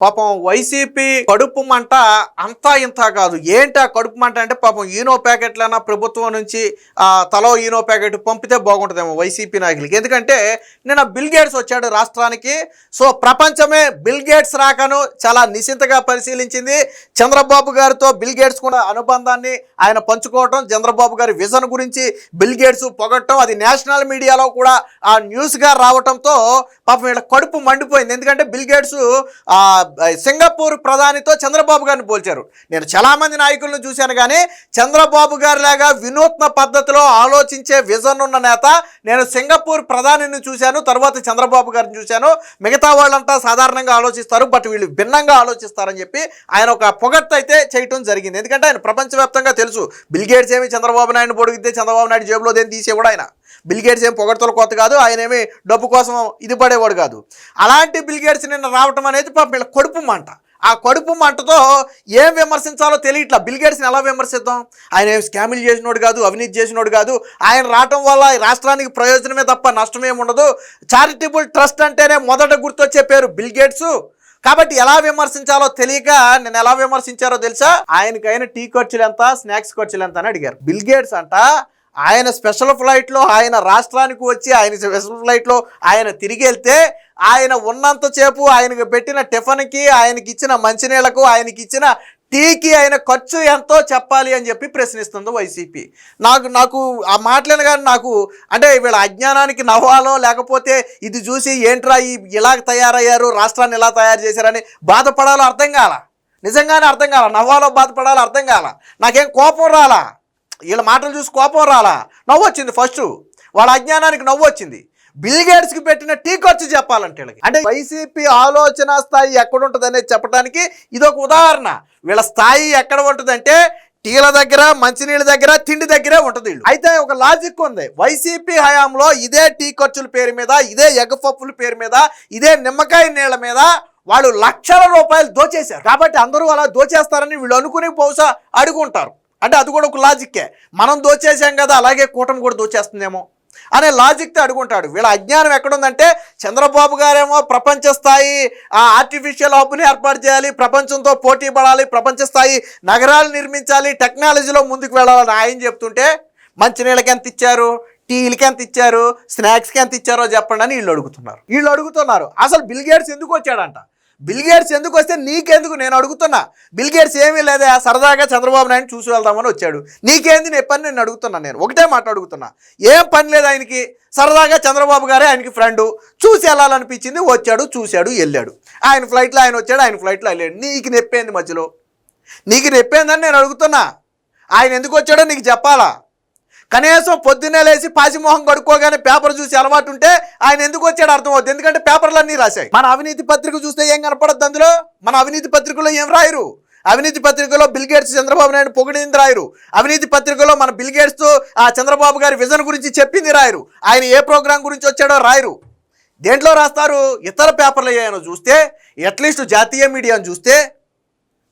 పాపం వైసీపీ కడుపు మంట అంతా ఇంత కాదు. ఏంటి ఆ కడుపు మంట అంటే పాపం ఈనో ప్యాకెట్లైనా ప్రభుత్వం నుంచి ఆ, తలో ఈనో ప్యాకెట్ పంపితే బాగుంటుందేమో వైసీపీ నాయకులకి. ఎందుకంటే నిన్న బిల్ గేట్స్ వచ్చాడు రాష్ట్రానికి. సో ప్రపంచమే బిల్ గేట్స్ రాకను చాలా నిశ్చింతగా పరిశీలించింది. చంద్రబాబు గారితో బిల్ గేట్స్ కూడా అనుబంధాన్ని ఆయన పంచుకోవటం చంద్రబాబు గారి విజన్ గురించి బిల్ గేట్స్ పొగట్టడం అది నేషనల్ మీడియాలో కూడా ఆ న్యూస్గా రావటంతో పాపం వీళ్ళ కడుపు మండిపోయింది. ఎందుకంటే బిల్ గేట్స్ ఆ, సింగపూర్ ప్రధానితో చంద్రబాబు గారిని పోల్చారు. నేను చాలామంది నాయకులను చూశాను కానీ చంద్రబాబు గారి లాగా వినూత్న పద్ధతిలో ఆలోచించే విజన్ ఉన్న నేత నేను సింగపూర్ ప్రధానిని చూశాను తర్వాత చంద్రబాబు గారిని చూశాను. మిగతా వాళ్ళంతా సాధారణంగా ఆలోచిస్తారు బట్ వీళ్ళు భిన్నంగా ఆలోచిస్తారని చెప్పి ఆయన ఒక పొగట్టు అయితే చేయటం జరిగింది. ఎందుకంటే ఆయన ప్రపంచవ్యాప్తంగా తెలుసు బిల్గేట్స్ ఏమి చంద్రబాబు నాయుడు పొడిగితే చంద్రబాబు నాయుడు జేబులో దేని తీసేవాడు ఆయన? బిల్గేట్స్ ఏం పొగడతలు కొత్త కాదు ఆయన ఏమి డబ్బు కోసం ఇది పడేవాడు కాదు. అలాంటి బిల్గేట్స్ నిన్న రావటం అనేది పాపం వీళ్ళ కడుపు మంట. ఆ కడుపు మంటతో ఏం విమర్శించాలో తెలియట్లా. బిల్గేట్స్ని ఎలా విమర్శిద్దాం? ఆయన ఏం స్కామిల్ చేసినోడు కాదు అవినీతి చేసినోడు కాదు. ఆయన రావటం వల్ల రాష్ట్రానికి ప్రయోజనమే తప్ప నష్టం ఏమి ఉండదు. చారిటబుల్ ట్రస్ట్ అంటేనే మొదట గుర్తొచ్చే పేరు బిల్గేట్స్ కాబట్టి ఎలా విమర్శించాలో తెలియక నేను ఎలా విమర్శించారో తెలుసా? ఆయనకైన టీ ఖర్చులు ఎంత స్నాక్స్ ఖర్చులు ఎంత అని అడిగారు. బిల్ గేట్స్ అంట ఆయన స్పెషల్ ఫ్లైట్లో ఆయన రాష్ట్రానికి వచ్చి ఆయన స్పెషల్ ఫ్లైట్లో ఆయన తిరిగి వెళ్తే ఆయన ఉన్నంతసేపు ఆయనకు పెట్టిన టిఫిన్కి ఆయనకి ఇచ్చిన మంచినీళ్ళకు ఆయనకి ఇచ్చిన టీకి ఆయన ఖర్చు ఎంతో చెప్పాలి అని చెప్పి ప్రశ్నిస్తుంది వైసీపీ. నాకు నాకు ఆ మాట్లాడిన కానీ నాకు అంటే వీళ్ళ అజ్ఞానానికి నవ్వాలో లేకపోతే ఇది చూసి ఏంట్రా ఈ ఇలా తయారయ్యారు రాష్ట్రాన్ని ఇలా తయారు చేశారని బాధపడాలో అర్థం కాల? నిజంగానే అర్థం కాల? నవ్వాలో బాధపడాలో అర్థం కాల? నాకేం కోపం రాలా? వీళ్ళ మాటలు చూసి కోపం రాలా? నవ్వు వచ్చింది ఫస్ట్ వాళ్ళ అజ్ఞానానికి నవ్వు వచ్చింది. బిల్ గేట్స్కి పెట్టిన టీ ఖర్చు చెప్పాలంటే వీళ్ళకి. అంటే వైసీపీ ఆలోచన స్థాయి ఎక్కడ ఉంటుంది అనేది చెప్పడానికి ఇదొక ఉదాహరణ. వీళ్ళ స్థాయి ఎక్కడ ఉంటుందంటే టీల దగ్గర మంచినీళ్ళ దగ్గర తిండి దగ్గరే ఉంటుంది వీళ్ళు. అయితే ఒక లాజిక్ ఉంది. వైసీపీ హయాంలో ఇదే టీ ఖర్చుల పేరు మీద ఇదే ఎగపప్పుల పేరు మీద ఇదే నిమ్మకాయ నీళ్ళ మీద వాళ్ళు లక్షల రూపాయలు దోచేశారు. కాబట్టి అందరూ అలా దోచేస్తారని వీళ్ళు అనుకుని బహుశా అడుగుంటారు. అంటే అది కూడా ఒక లాజిక్కే. మనం దోచేసాం కదా అలాగే కూటమి కూడా దోచేస్తుందేమో. అనే లాజిక్తో అడుగుంటాడు. వీళ్ళ అజ్ఞానం ఎక్కడుందంటే చంద్రబాబు గారేమో ప్రపంచ స్థాయి ఆ ఆర్టిఫిషియల్ హబ్ని ఏర్పాటు చేయాలి ప్రపంచంతో పోటీ పడాలి ప్రపంచ స్థాయి నగరాలు నిర్మించాలి టెక్నాలజీలో ముందుకు వెళ్ళాలని ఆయన చెప్తుంటే మంచినీళ్ళకి ఎంత ఇచ్చారు? టీలకి ఎంత ఇచ్చారు? స్నాక్స్కి ఎంత ఇచ్చారో చెప్పండి అని వీళ్ళు అడుగుతున్నారు. వీళ్ళు అడుగుతున్నారు. అసలు బిల్ గేట్స్ ఎందుకు వచ్చాడంట? బిల్గేట్స్ ఎందుకు వస్తే నీకెందుకు నేను అడుగుతున్నా? బిల్గేట్స్ ఏమీ లేదా? సరదాగా చంద్రబాబు నాయుడు చూసి వెళ్దామని వచ్చాడు. నీకేంది నీ పని? నేను అడుగుతున్నా నేను. ఒకటే మాట అడుగుతున్నా. ఏం పని లేదు ఆయనకి? సరదాగా చంద్రబాబు గారే ఆయనకి ఫ్రెండు చూసి వెళ్ళాలనిపించింది. వచ్చాడు చూశాడు వెళ్ళాడు. ఆయన ఫ్లైట్లో ఆయన వచ్చాడు ఆయన ఫ్లైట్లో వెళ్ళాడు. నీకు నెప్పేంది మధ్యలో? నీకు నెప్పేందని నేను అడుగుతున్నా. ఆయన ఎందుకు వచ్చాడో నీకు చెప్పాలా? కనీసం పొద్దున్నే లేచి పాసిమోహం కడుక్కోగానే పేపర్ చూసి అలవాటు ఉంటే ఆయన ఎందుకు వచ్చాడు అర్థం అవుతుంది ఎందుకంటే పేపర్లు అన్నీ రాశాయి. మన అవినీతి పత్రిక చూస్తే ఏం కనపడద్దు అందులో? మన అవినీతి పత్రికలో ఏం రాయరు? అవినీతి పత్రికలో బిల్గేట్స్ చంద్రబాబు నాయుడు పొగిడింది రాయరు. అవినీతి పత్రికలో మన బిల్గేట్స్ ఆ చంద్రబాబు గారి విజన్ గురించి చెప్పింది రాయరు. ఆయన ఏ ప్రోగ్రాం గురించి వచ్చాడో రాయరు. దేంట్లో రాస్తారు? ఇతర పేపర్లు ఏమైనా చూస్తే అట్లీస్ట్ జాతీయ మీడియాను చూస్తే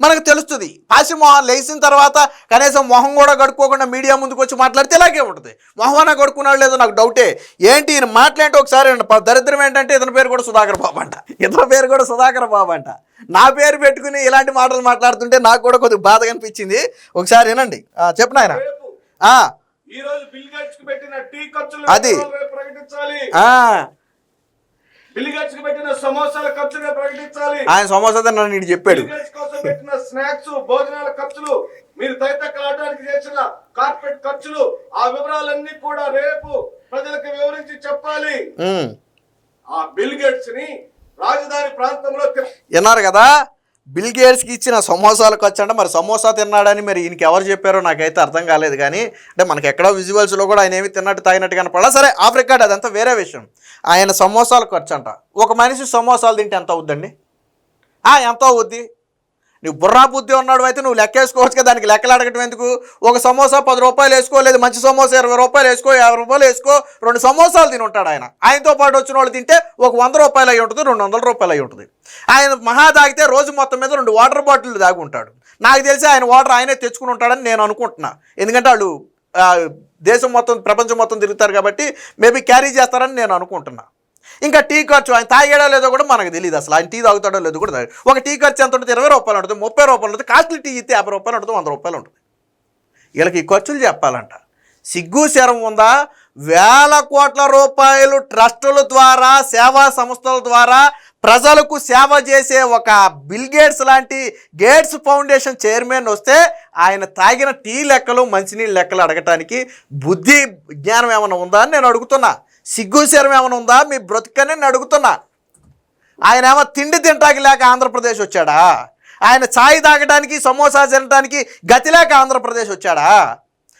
మనకు తెలుస్తుంది. పాసిమోహన్ లేచిన తర్వాత కనీసం మొహం కూడా కడుక్కోకుండా మీడియా ముందుకు వచ్చి మాట్లాడితే ఇలాగే ఉంటుంది. మొహమాన కడుక్కున్నాడు లేదో నాకు డౌటే ఏంటి ఈయన మాట్లాడితే ఒకసారి దరిద్రం ఏంటంటే ఇతని పేరు కూడా సుధాకర్ బాబు అంట. ఇతని పేరు కూడా సుధాకర్ బాబు అంట. నా పేరు పెట్టుకుని ఇలాంటి మాటలు మాట్లాడుతుంటే నాకు కూడా కొద్దిగా బాధగా అనిపించింది. ఒకసారి వినండి. ఆ, చెప్పు నాయన. రేపు ఆ, ఈ రోజు బిల్ గేట్స్కి పెట్టిన టీ ఖర్చులు అది. ఆయన సమోసా నన్ను నీడు చెప్పాడు. పెట్టిన స్నాక్స్ భోజనాల ఖర్చులు మీరు తైతక్కలాడడానికి చేసిన కార్పెట్ ఖర్చులు ఆ వివరాలన్నీ కూడా రేపు ప్రజలకు వివరించి చెప్పాలి. ఆ బిల్ గేట్స్ని రాజధాని ప్రాంతంలో విన్నారు కదా? బిల్ గేట్స్కి ఇచ్చిన సమోసాలకు వచ్చంటే మరి సమోసా తిన్నాడని మరి ఈయనకి ఎవరు చెప్పారో నాకైతే అర్థం కాలేదు కానీ అంటే మనకి ఎక్కడో విజువల్స్లో కూడా ఆయన ఏమి తిన్నట్టు తాగినట్టు కనపడాలి. సరే ఆఫ్రికా అదంతా వేరే విషయం. ఆయన సమోసాలకు వచ్చంట ఒక మనిషి సమోసాలు తింటే ఎంత అవుద్దండి? ఆ, ఎంత అవుద్ది? నువ్వు బుర్రా బుద్ధి ఉన్నాడు అయితే నువ్వు లెక్కేసుకోవచ్చు కదా. దానికి లెక్కలు అడగటం ఎందుకు? ఒక సమోసా పది రూపాయలు వేసుకోలేదు మంచి సమోసా ఇరవై రూపాయలు వేసుకో యాభై రూపాయలు వేసుకో రెండు సమోసాలు తిని ఉంటాడు ఆయన. ఆయనతో పాటు వచ్చిన వాళ్ళు తింటే ఒక వంద రూపాయలు అయి ఉంటుంది రెండు వందల రూపాయలు అయి ఉంటుంది. ఆయన మహా తాగితే రోజు మొత్తం మీద రెండు వాటర్ బాటిల్ దాగి ఉంటాడు. నాకు తెలిసి ఆయన వాటర్ ఆయనే తెచ్చుకుని ఉంటాడని నేను అనుకుంటున్నా. ఎందుకంటే వాళ్ళు దేశం మొత్తం ప్రపంచం మొత్తం తిరుగుతారు కాబట్టి మేబీ క్యారీ చేస్తారని నేను అనుకుంటున్నా. ఇంకా టీ ఖర్చు ఆయన తాగాడో లేదో కూడా మనకు తెలియదు అసలు. ఆయన టీ తాగుతాడో లేదో కూడా ఒక టీ ఖర్చు ఎంత ఉంటుంది ఇరవై రూపాయలు ఉంటుంది ముప్పై రూపాయలు ఉంటుంది కాస్ట్లీ టీ ఇస్తే యాభై రూపాయలు ఉంటుంది వంద రూపాయలు ఉంటుంది. వీళ్ళకి ఈ ఖర్చులు చెప్పాలంట. సిగ్గు శరం ఉందా? వేల కోట్ల రూపాయలు ట్రస్టుల ద్వారా సేవా సంస్థల ద్వారా ప్రజలకు సేవ చేసే ఒక బిల్ గేట్స్ లాంటి గేట్స్ ఫౌండేషన్ చైర్మన్ వస్తే ఆయన తాగిన టీ లెక్కలు మంచినీళ్ళ లెక్కలు అడగటానికి బుద్ధి జ్ఞానం ఏమైనా ఉందా అని నేను అడుగుతున్నా. సిగ్గుశరం ఏమైనా ఉందా? మీ బ్రతుకని నేను అడుగుతున్నా. ఆయన ఏమో తిండి తింటాకి లేక ఆంధ్రప్రదేశ్ వచ్చాడా? ఆయన ఛాయ్ తాగడానికి సమోసా తినడానికి గతి లేక ఆంధ్రప్రదేశ్ వచ్చాడా?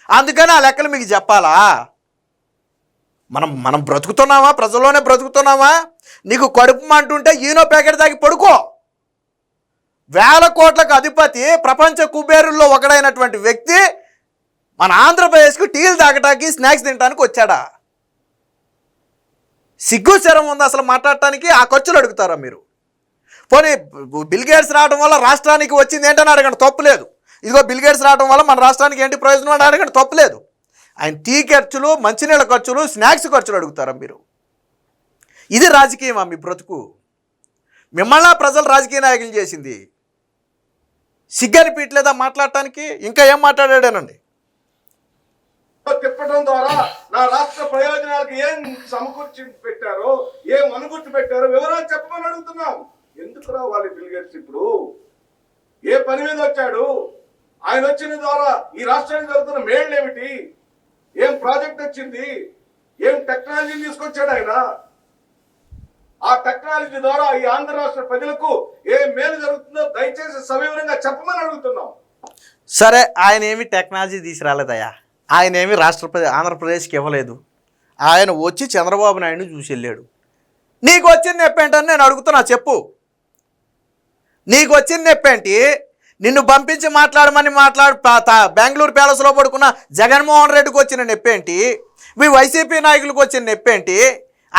అందుకని ఆ లెక్కలు మీకు చెప్పాలా? మనం మనం బ్రతుకుతున్నామా? ప్రజల్లోనే బ్రతుకుతున్నామా? నీకు కడుపు అంటుంటే ఈనో ప్యాకెట్ తాగి పడుకో. వేల కోట్లకు అధిపతి ప్రపంచ కుబేరుల్లో ఒకడైనటువంటి వ్యక్తి మన ఆంధ్రప్రదేశ్కు టీలు తాగటానికి స్నాక్స్ తినడానికి వచ్చాడా? సిగ్గు శరం ఉంది అసలు మాట్లాడటానికి ఆ ఖర్చులు అడుగుతారా మీరు? పోనీ బిల్గేట్స్ రావడం వల్ల రాష్ట్రానికి వచ్చింది ఏంటని అడగండి తప్పులేదు ఇదిగో బిల్గేట్స్ రావడం వల్ల మన రాష్ట్రానికి ఏంటి ప్రయోజనం అని అడగండి తప్పులేదు ఆయన టీ ఖర్చులు మంచినీళ్ళ ఖర్చులు స్నాక్స్ ఖర్చులు అడుగుతారా మీరు? ఇది రాజకీయమా మీ బ్రతుకు? మిమ్మల్ని ప్రజలు రాజకీయ నాయకులు చేసింది. సిగ్గని పీట్లేదా మాట్లాడటానికి? ఇంకా ఏం మాట్లాడాడేనండి? తిప్పడం ద్వారా నా రాష్ట్ర ప్రయోజనాలకు ఏం సమకూర్చి పెట్టారో ఏం అనుకూర్చి పెట్టారో వివరాలు చెప్పమని అడుగుతున్నాం. ఎందుకురా వాళ్ళు బిల్గేట్స్ ఇప్పుడు? ఏ పని మీద వచ్చాడు? ఆయన వచ్చిన ద్వారా ఈ రాష్ట్రానికి జరుగుతున్న మేళ్ళు ఏమిటి ఏం ప్రాజెక్ట్ వచ్చింది? ఏం టెక్నాలజీని తీసుకొచ్చాడు ఆయన? ఆ టెక్నాలజీ ద్వారా ఈ ఆంధ్ర రాష్ట్ర ప్రజలకు ఏం మేలు జరుగుతుందో దయచేసి సవివరంగా చెప్పమని అడుగుతున్నాం. సరే ఆయన ఏమి టెక్నాలజీ తీసుకురాలేదయ్యా? ఆయన ఏమి రాష్ట్రప్రదేశ్ ఆంధ్రప్రదేశ్కి ఇవ్వలేదు. ఆయన వచ్చి చంద్రబాబు నాయుడు చూసి వెళ్ళాడు. నీకు వచ్చిన నెప్పేంటని నేను అడుగుతున్నా చెప్పు. నీకు వచ్చిన నెప్పేంటి నిన్ను పంపించి మాట్లాడమని మాట్లాడు తా- బెంగళూరు ప్యాలెస్లో పడుకున్న జగన్మోహన్ రెడ్డికి వచ్చిన నెప్పేంటి మీ వైసీపీ నాయకులకు వచ్చిన నెప్పేంటి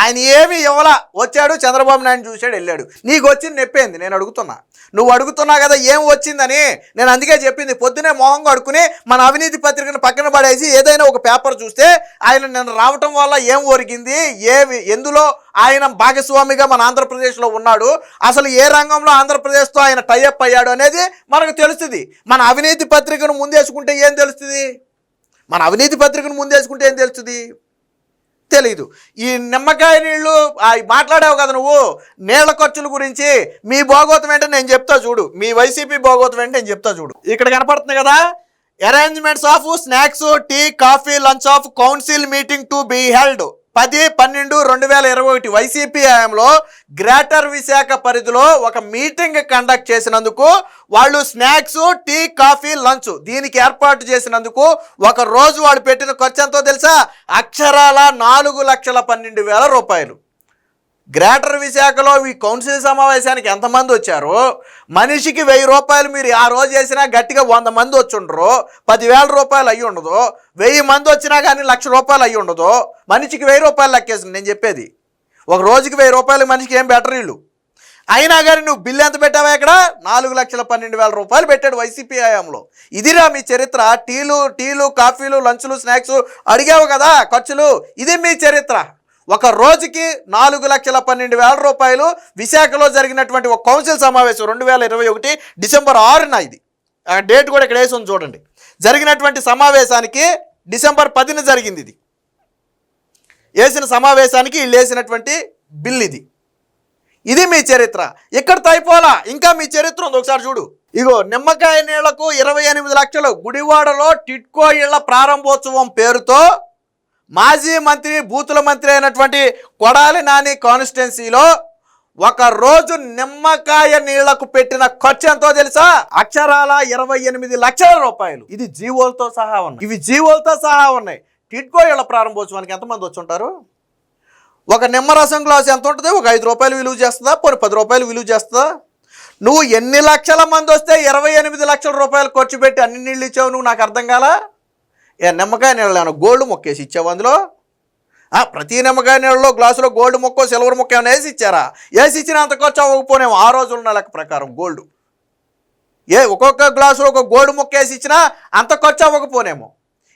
ఆయన ఏమి ఇవ్వలా. వచ్చాడు చంద్రబాబు నాయుడు చూశాడు వెళ్ళాడు. నీకు వచ్చింది నొప్పింది నేను అడుగుతున్నా. నువ్వు అడుగుతున్నా కదా ఏం వచ్చిందని నేను అందుకే చెప్పింది. పొద్దునే మొహం కడుకుని మన అవినీతి పత్రికను పక్కన పడేసి ఏదైనా ఒక పేపర్ చూస్తే ఆయన నేను రావటం వల్ల ఏం ఒరిగింది ఏమి ఎందులో ఆయన భాగస్వామిగా మన ఆంధ్రప్రదేశ్లో ఉన్నాడు అసలు ఏ రంగంలో ఆంధ్రప్రదేశ్తో ఆయన టైఅప్ అయ్యాడు అనేది మనకు తెలుస్తుంది. మన అవినీతి పత్రికను ముందేసుకుంటే ఏం తెలుస్తుంది? మన అవినీతి పత్రికను ముందేసుకుంటే ఏం తెలుస్తుంది? తెలీదు. ఈ నిమ్మకాయ నీళ్ళు మాట్లాడావు కదా నువ్వు? నీళ్ళ ఖర్చుల గురించి మీ భోగోతం ఏంటో నేను చెప్తా చూడు. మీ వైసీపీ భోగోతం ఏంటో నేను చెప్తా చూడు. ఇక్కడ కనపడుతుంది కదా? Arrangements of snacks tea coffee lunch of council meeting to be held పది పన్నెండు రెండు వేల ఇరవై ఒకటి వైసీపీ హయాంలో గ్రేటర్ విశాఖ పరిధిలో ఒక మీటింగ్ కండక్ట్ చేసినందుకు వాళ్ళు స్నాక్స్ టీ కాఫీ లంచ్ దీనికి ఏర్పాటు చేసినందుకు ఒక రోజు వాళ్ళు పెట్టిన ఖర్చు ఎంతో తెలుసా? అక్షరాల నాలుగు లక్షల పన్నెండు వేల రూపాయలు. గ్రేటర్ విశాఖలో ఈ కౌన్సిల్ సమావేశానికి ఎంతమంది వచ్చారో? మనిషికి వెయ్యి రూపాయలు మీరు ఆ రోజు చేసినా గట్టిగా వంద మంది వచ్చి ఉండరు పదివేల రూపాయలు అయ్యి ఉండదు. వెయ్యి మంది వచ్చినా కానీ లక్ష రూపాయలు అయ్యి ఉండదు. మనిషికి వెయ్యి రూపాయలు లెక్కేసింది నేను చెప్పేది. ఒక రోజుకి వెయ్యి రూపాయలు మనిషికి ఏం బెటర్ ఇల్లు అయినా కానీ నువ్వు బిల్లు ఎంత పెట్టావా ఇక్కడ? నాలుగు లక్షల పన్నెండు వేల రూపాయలు పెట్టాడు వైసీపీ హయాంలో. ఇదిరా మీ చరిత్ర. టీలు టీలు కాఫీలు లంచ్లు స్నాక్స్ అడిగావు కదా ఖర్చులు. ఇది మీ చరిత్ర. ఒక రోజుకి నాలుగు లక్షల పన్నెండు వేల రూపాయలు విశాఖలో జరిగినటువంటి ఒక కౌన్సిల్ సమావేశం రెండు వేల ఇరవై ఒకటి డిసెంబర్ ఆరున ఇది. డేట్ కూడా ఇక్కడ వేసి ఉంది చూడండి. జరిగినటువంటి సమావేశానికి డిసెంబర్ పదిన జరిగింది ఇది. వేసిన సమావేశానికి వీళ్ళు వేసినటువంటి బిల్ ఇది. ఇది మీ చరిత్ర. ఇక్కడ తైపోలా. ఇంకా మీ చరిత్ర ఉంది. ఒకసారి చూడు. ఇగో నిమ్మకాయ నీళ్ళకు ఇరవై ఎనిమిది లక్షలు. గుడివాడలో టిట్కో ఇళ్ళ ప్రారంభోత్సవం పేరుతో మాజీ మంత్రి బూతుల మంత్రి అయినటువంటి కొడాలి నాని కాన్స్టిట్యున్సీలో ఒక రోజు నిమ్మకాయ నీళ్ళకు పెట్టిన ఖర్చు ఎంతో తెలుసా? అక్షరాల ఇరవై ఎనిమిది లక్షల రూపాయలు. ఇది జీవోలతో సహా ఉన్నాయి. ఇవి జీవోలతో సహా ఉన్నాయి. టిట్కో ఇళ్ళ ప్రారంభోత్సవానికి ఎంతమంది వచ్చి ఉంటారు ఒక నిమ్మరసం గ్లాస్ ఎంత ఉంటుంది? ఒక ఐదు రూపాయలు విలువ చేస్తుందా? పోనీ పది రూపాయలు విలువ చేస్తుందా? నువ్వు ఎన్ని లక్షల మంది వస్తే ఇరవై ఎనిమిది లక్షల రూపాయలు ఖర్చు పెట్టి అన్ని నీళ్ళు ఇచ్చావు నువ్వు? నాకు అర్థం కాలా? ఏ నిమ్మకాయ నీళ్ళు గోల్డ్ మొక్కేసి ఇచ్చావు అందులో? ప్రతి నిమ్మకాయ నీళ్ళలో గ్లాసులో గోల్డ్ మొక్క సిల్వర్ మొక్క ఏమైనా వేసి ఇచ్చారా? వేసి ఇచ్చినంత ఖర్చు అవ్వకపోనేమో. ఆ రోజులు ఉన్న లెక్క ప్రకారం గోల్డ్. ఏ ఒక్కొక్క గ్లాసులో ఒక గోల్డ్ మొక్క వేసి ఇచ్చినా అంత ఖర్చు అవ్వకపోనేమో.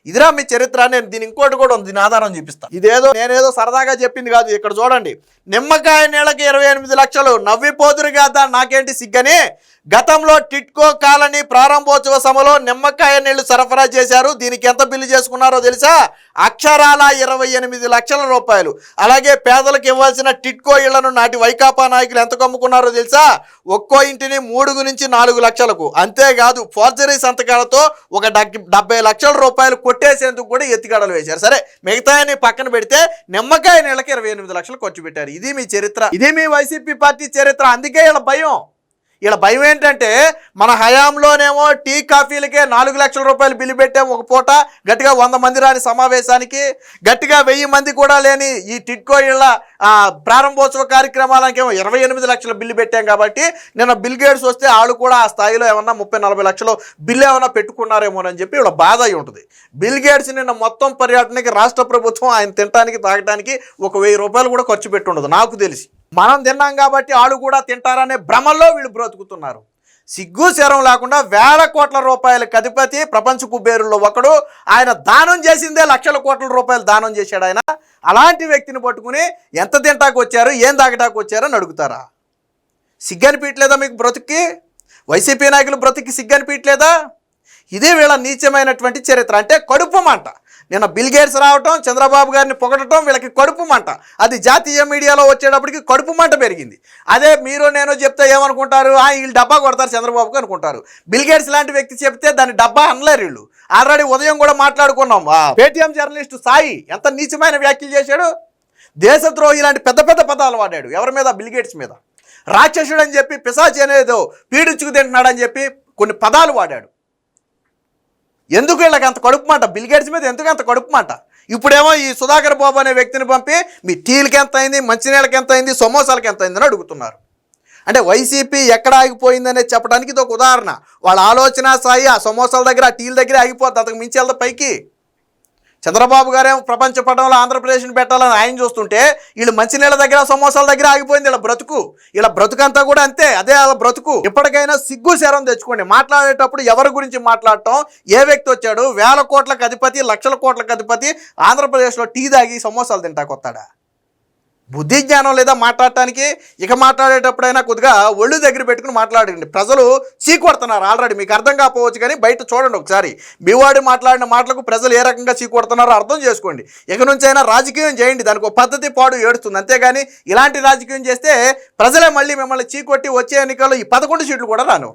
ఇదిరా మీ చరిత్ర నేను దీని ఇంకోటి కూడా ఉంది దీని ఆధారం చూపిస్తా. ఇదేదో నేనేదో సరదాగా చెప్పింది కాదు ఇక్కడ చూడండి. నిమ్మకాయ నీళ్ళకి ఇరవై ఎనిమిది లక్షలు నవ్విపోదురు కాదా నాకేంటి సిగ్గని? గతంలో టిట్కో కాలనీ ప్రారంభోత్సవ సభలో నిమ్మకాయ నీళ్ళు సరఫరా చేశారు. దీనికి ఎంత బిల్లు చేసుకున్నారో తెలుసా? అక్షరాల ఇరవై ఎనిమిది లక్షల రూపాయలు. అలాగే పేదలకు ఇవ్వాల్సిన టిట్కో ఇళ్ళను నాటి వైకాపా నాయకులు ఎంత కమ్ముకున్నారో తెలుసా? ఒక్కో ఇంటిని మూడు నుంచి నాలుగు లక్షలకు. అంతేకాదు ఫోర్జరీ సంతకాలతో ఒక డెబ్బై లక్షల రూపాయలు కొట్టేసేందుకు కూడా ఎత్తిగడలు వేశారు. సరే మిగతాయని పక్కన పెడితే నిమ్మకాయ నీళ్ళకి ఇరవై ఎనిమిది లక్షలు ఖర్చు పెట్టారు. ఇది మీ చరిత్ర. ఇది మీ వైసీపీ పార్టీ చరిత్ర. అందుకే వీళ్ళ భయం. ఇలా భయం ఏంటంటే మన హయాంలోనేమో టీ కాఫీలకే నాలుగు లక్షల రూపాయలు బిల్లు పెట్టాం ఒక పూట. గట్టిగా వంద మంది రాని సమావేశానికి. గట్టిగా వెయ్యి మంది కూడా లేని ఈ టిట్కో ఇళ్ళ ప్రారంభోత్సవ కార్యక్రమాలకేమో ఇరవై ఎనిమిది లక్షల బిల్లు పెట్టాం కాబట్టి నిన్న బిల్ గేట్స్ వస్తే వాళ్ళు కూడా ఆ స్థాయిలో ఏమన్నా ముప్పై నలభై లక్షలు బిల్లు ఏమన్నా పెట్టుకున్నారేమోనని చెప్పి ఇలా బాధ అయి ఉంటుంది. బిల్ గేట్స్ నిన్న మొత్తం పర్యటనకి రాష్ట్ర ప్రభుత్వం ఆయన తినడానికి తాగడానికి ఒక వెయ్యి రూపాయలు కూడా ఖర్చు పెట్టుండదు నాకు తెలిసి. మనం తిన్నాం కాబట్టి వాళ్ళు కూడా తింటారనే భ్రమల్లో వీళ్ళు బ్రతుకుతున్నారు. సిగ్గు శరం లేకుండా వేల కోట్ల రూపాయల అధిపతి ప్రపంచ కుబేరుల్లో ఒకడు. ఆయన దానం చేసిందే లక్షల కోట్ల రూపాయలు దానం చేశాడు ఆయన. అలాంటి వ్యక్తిని పట్టుకుని ఎంత తింటాకు వచ్చారు ఏం తాగటాకు వచ్చారు అని అడుగుతారా? సిగ్గనిపించలేదా మీకు బ్రతుక్కి? వైసీపీ నాయకులు బ్రతుక్కి సిగ్గనిపించలేదా ఇదే వీళ్ళ నీచమైనటువంటి చరిత్ర అంటే కడుపు మాట. నిన్న బిల్గేట్స్ రావటం చంద్రబాబు గారిని పొగడటం వీళ్ళకి కడుపు మంట. అది జాతీయ మీడియాలో వచ్చేటప్పటికి కడుపు మంట పెరిగింది. అదే మీరు నేను చెప్తే ఏమనుకుంటారు? ఆ వీళ్ళు డబ్బా కొడతారు చంద్రబాబుకి అనుకుంటారు. బిల్గేట్స్ లాంటి వ్యక్తి చెప్తే దాన్ని డబ్బా అనలేరు వీళ్ళు. ఆల్రెడీ ఉదయం కూడా మాట్లాడుకున్నాం. పేటీఎం జర్నలిస్టు సాయి ఎంత నీచమైన వ్యాఖ్యలు చేశాడు? దేశద్రోహి లాంటి పెద్ద పెద్ద పదాలు వాడాడు. ఎవరి మీద? బిల్గేట్స్ మీద. రాక్షసుడు అని చెప్పి పిశాచి అనేదో పీడించుకు తింటున్నాడని చెప్పి కొన్ని పదాలు వాడాడు. ఎందుకు వీళ్ళకి అంత కడుపు మాట? బిల్గేట్స్ మీద ఎందుకు అంత కడుపు మాట? ఇప్పుడేమో ఈ సుధాకర్ బాబు అనే వ్యక్తిని పంపి మీ టీలకి ఎంత అయింది మంచినీళ్ళకి ఎంత అయింది సమోసాలకి ఎంత అయిందని అడుగుతున్నారు. అంటే వైసీపీ ఎక్కడ ఆగిపోయిందనే చెప్పడానికి ఇది ఒక ఉదాహరణ. వాళ్ళ ఆలోచన సాయి ఆ సమోసాల దగ్గర ఆ టీల దగ్గర ఆగిపోద్ది. అంతకు మించి వెళ్తా పైకి చంద్రబాబు గారే ప్రపంచ పటంలో ఆంధ్రప్రదేశ్ని పెట్టాలని ఆయన చూస్తుంటే వీళ్ళు మంచినీళ్ళ దగ్గర సమోసాల దగ్గర ఆగిపోయింది వీళ్ళ బ్రతుకు. ఇలా బ్రతుకంతా కూడా అంతే అదే వాళ్ళ బ్రతుకు. ఇప్పటికైనా సిగ్గు శరం తెచ్చుకోండి. మాట్లాడేటప్పుడు ఎవరి గురించి మాట్లాడటం? ఏ వ్యక్తి వచ్చాడు? వేల కోట్లకు అధిపతి లక్షల కోట్లకు అధిపతి ఆంధ్రప్రదేశ్లో టీ తాగి సమోసాలు తింటాకొస్తాడా బుద్ధి జ్ఞానం లేదా మాట్లాడటానికి ఇక మాట్లాడేటప్పుడైనా కొద్దిగా ఒళ్ళు దగ్గర పెట్టుకుని మాట్లాడండి. ప్రజలు చీకొడుతున్నారు ఆల్రెడీ. మీకు అర్థం కాకపోవచ్చు కానీ బయట చూడండి ఒకసారి. మీవాడు మాట్లాడిన మాటలకు ప్రజలు ఏ రకంగా చీకొడుతున్నారో అర్థం చేసుకోండి. ఇక నుంచి అయినా రాజకీయం చేయండి. దానికి ఒక పద్ధతి పాడు ఏడుస్తుంది. అంతేగాని ఇలాంటి రాజకీయం చేస్తే ప్రజలే మళ్ళీ మిమ్మల్ని చీకొట్టి వచ్చే ఎన్నికల్లో ఈ పదకొండు సీట్లు కూడా రాను.